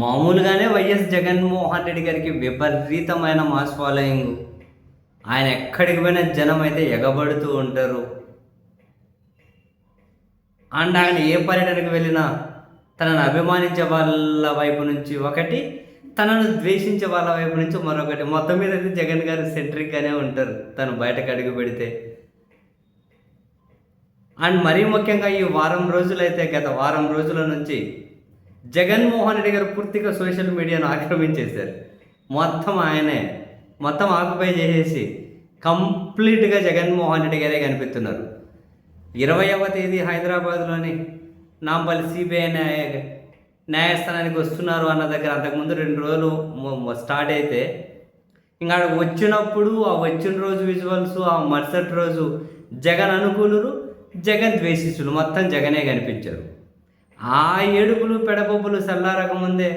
మామూలుగానే వైఎస్ జగన్మోహన్ రెడ్డి గారికి విపరీతమైన మాస్ ఫాలోయింగ్. ఆయన ఎక్కడికి పోయినా జనం అయితే ఎగబడుతూ ఉంటారు. అండ్ ఆయన ఏ పర్యటనకు వెళ్ళినా తనను అభిమానించే వాళ్ళ వైపు నుంచి ఒకటి తనను ద్వేషించే వాళ్ళ వైపు నుంచి మరొకటి. మొత్తం మీద అయితే జగన్ గారు సెంట్రిక్గానే ఉంటారు తను బయటకు అడుగు పెడితే. అండ్ మరీ ముఖ్యంగా ఈ వారం రోజులైతే గత వారం రోజుల నుంచి జగన్మోహన్ రెడ్డి గారు పూర్తిగా సోషల్ మీడియాను ఆక్రమించేశారు. మొత్తం ఆయనే మొత్తం ఆక్యుపై చేసేసి కంప్లీట్గా జగన్మోహన్ రెడ్డి గారే కనిపిస్తున్నారు. ఇరవైవ తేదీ హైదరాబాద్లోని నాంపల్లి సిబిఐ న్యాయ న్యాయస్థానానికి వస్తున్నారు అన్న దగ్గర అంతకుముందు రెండు రోజులు స్టార్ట్ అయితే ఇంకా వచ్చినప్పుడు ఆ వచ్చిన రోజు విజువల్స్ ఆ మరుసటి రోజు జగన్ అనుకూలురు జగన్ ద్వేషిస్తులు మొత్తం జగనే కనిపించారు. ఆ ఏడుపులు పెడపప్పులు చల్లారకముందే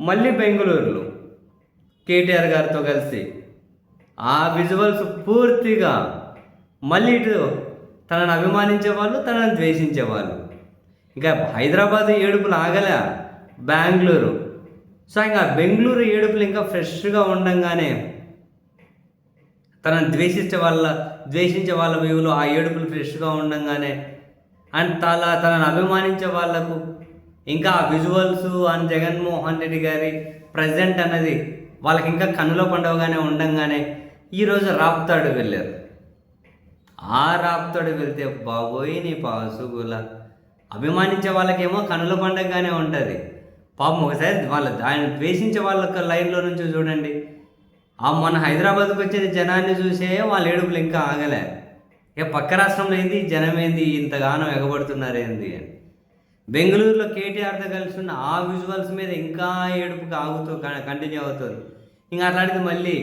మళ్ళీ బెంగళూరులో కేటీఆర్ గారితో కలిసి ఆ విజువల్స్ పూర్తిగా మళ్ళీ ఇటు తనను అభిమానించే వాళ్ళు తనను ద్వేషించే వాళ్ళు. ఇంకా హైదరాబాద్ ఏడుపులు ఆగలే బెంగళూరు. సో ఇంకా బెంగళూరు ఏడుపులు ఇంకా ఫ్రెష్గా ఉండంగానే తనను ద్వేషించే వాళ్ళ ద్వేషించే వాళ్ళ వ్యూలో ఆ ఏడుపులు ఫ్రెష్గా ఉండగానే అండ్ తల తనను అభిమానించే వాళ్ళకు ఇంకా ఆ విజువల్స్ అండ్ జగన్మోహన్ రెడ్డి గారి ప్రజెంట్ అన్నది వాళ్ళకి ఇంకా కన్నులో పండవగానే ఉండంగానే ఈరోజు రాప్తాడు వెళ్ళారు. ఆ రాప్తాడు వెళ్తే బాబోయ్ నీ పాసుగుల. అభిమానించే వాళ్ళకేమో కనుల పండగగానే ఉంటుంది. పాపం ఒకసారి వాళ్ళ ఆయన ద్వేషించే వాళ్ళ లైన్లో నుంచి చూడండి. ఆ మన హైదరాబాద్కి వచ్చిన జనాన్ని చూసే వాళ్ళ ఏడుపులు ఇంకా ఆగలే. ఇక పక్క రాష్ట్రంలో ఏంది? జనం ఏంది ఇంతగానో ఎగబడుతున్నారేంది అని. బెంగళూరులో కేటీఆర్తో కలిసి ఉన్న ఆ విజువల్స్ మీద ఇంకా ఏడుపుకి ఆగుతూ కంటిన్యూ అవుతుంది. ఇంకా అట్లాంటిది మళ్ళీ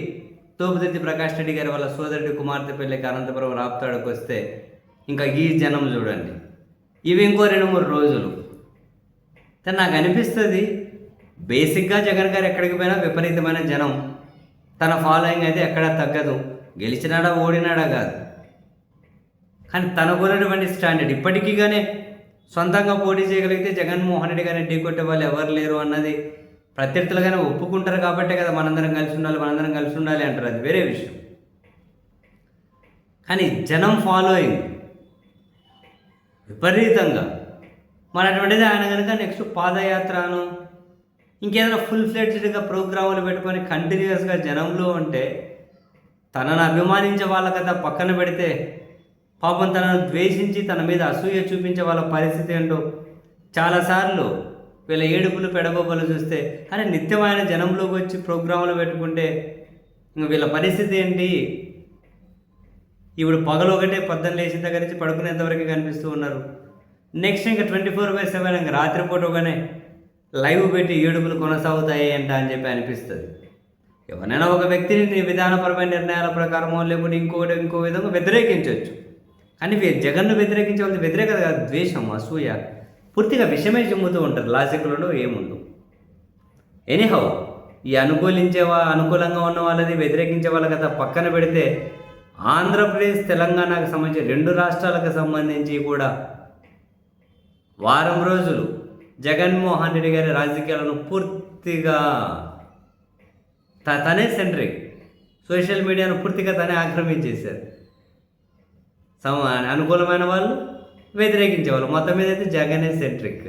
తోపుదత్తి ప్రకాష్ రెడ్డి గారి వాళ్ళ సోదరుడి కుమార్తె పెళ్ళికి అనంతపురం రాప్తాడుకు వస్తే ఇంకా ఈ జనం చూడండి. ఇవి ఇంకో రెండు మూడు రోజులు. కానీ నాకు అనిపిస్తుంది బేసిక్గా జగన్ గారు ఎక్కడికి పోయినా విపరీతమైన జనం. తన ఫాలోయింగ్ అయితే ఎక్కడా తగ్గదు. గెలిచినాడా ఓడినాడా కాదు. కానీ తనకున్నటువంటి స్టాండర్డ్ ఇప్పటికీ కానీ సొంతంగా పోటీ చేయగలిగితే జగన్మోహన్ రెడ్డి గారిని ఢీకొట్టే వాళ్ళు ఎవరు లేరు అన్నది ప్రత్యర్థులుగానే ఒప్పుకుంటారు కాబట్టే కదా మనందరం కలిసి ఉండాలి మనందరం కలిసి ఉండాలి అంటారు. అది వేరే విషయం. కానీ జనం ఫాలోయింగ్ విపరీతంగా. మరి అటువంటిది ఆయన కనుక నెక్స్ట్ పాదయాత్రను ఇంకేదైనా ఫుల్ ఫ్లెడ్జ్డ్గా ప్రోగ్రాములు పెట్టుకొని కంటిన్యూస్గా జనంలో ఉంటే తనను అభిమానించే వాళ్ళ కదా పక్కన పెడితే పాపం తనను ద్వేషించి తన మీద అసూయ చూపించే వాళ్ళ పరిస్థితి ఏంటో చాలాసార్లు వీళ్ళ ఏడుపులు పెడబొబ్బలు చూస్తే అరే నిత్యమైన జనంలోకి వచ్చి ప్రోగ్రాములు పెట్టుకుంటే ఇంక వీళ్ళ పరిస్థితి ఏంటి? ఇప్పుడు పగలు ఒకటే పొద్దున్న లేచిన దగ్గర నుంచి పడుకునేంతవరకు కనిపిస్తూ ఉన్నారు. నెక్స్ట్ ఇంకా ట్వంటీ ఫోర్ బై సెవెన్ ఇంకా రాత్రిపూట ఒకనే లైవ్ పెట్టి ఏడుపులు కొనసాగుతాయి అంట అని చెప్పి అనిపిస్తుంది. ఎవరైనా ఒక వ్యక్తిని విధానపరమైన నిర్ణయాల ప్రకారమో లేకుంటే ఇంకొకటి ఇంకో విధంగా వ్యతిరేకించవచ్చు. కానీ జగన్ను వ్యతిరేకించే వ్యతిరేకత కాదు ద్వేషం అసూయ. పూర్తిగా విషయమే చెమ్ముతూ ఉంటారు. లాజిక్లలో ఏముండవు. ఎనీహౌ ఈ అనుకూలించే అనుకూలంగా ఉన్న వాళ్ళది వ్యతిరేకించే వాళ్ళ కథ పక్కన పెడితే ఆంధ్రప్రదేశ్ తెలంగాణకు సంబంధించి రెండు రాష్ట్రాలకు సంబంధించి కూడా వారం రోజులు జగన్మోహన్ రెడ్డి గారి రాజకీయాలను పూర్తిగా త- తనే సెంట్రిక్ సోషల్ మీడియాను పూర్తిగా తనే ఆక్రమించేశారు. సమ అనుకూలమైన వాళ్ళు వ్యతిరేకించే వాళ్ళు మొత్తం మీద అయితే జగనే సెంట్రిక్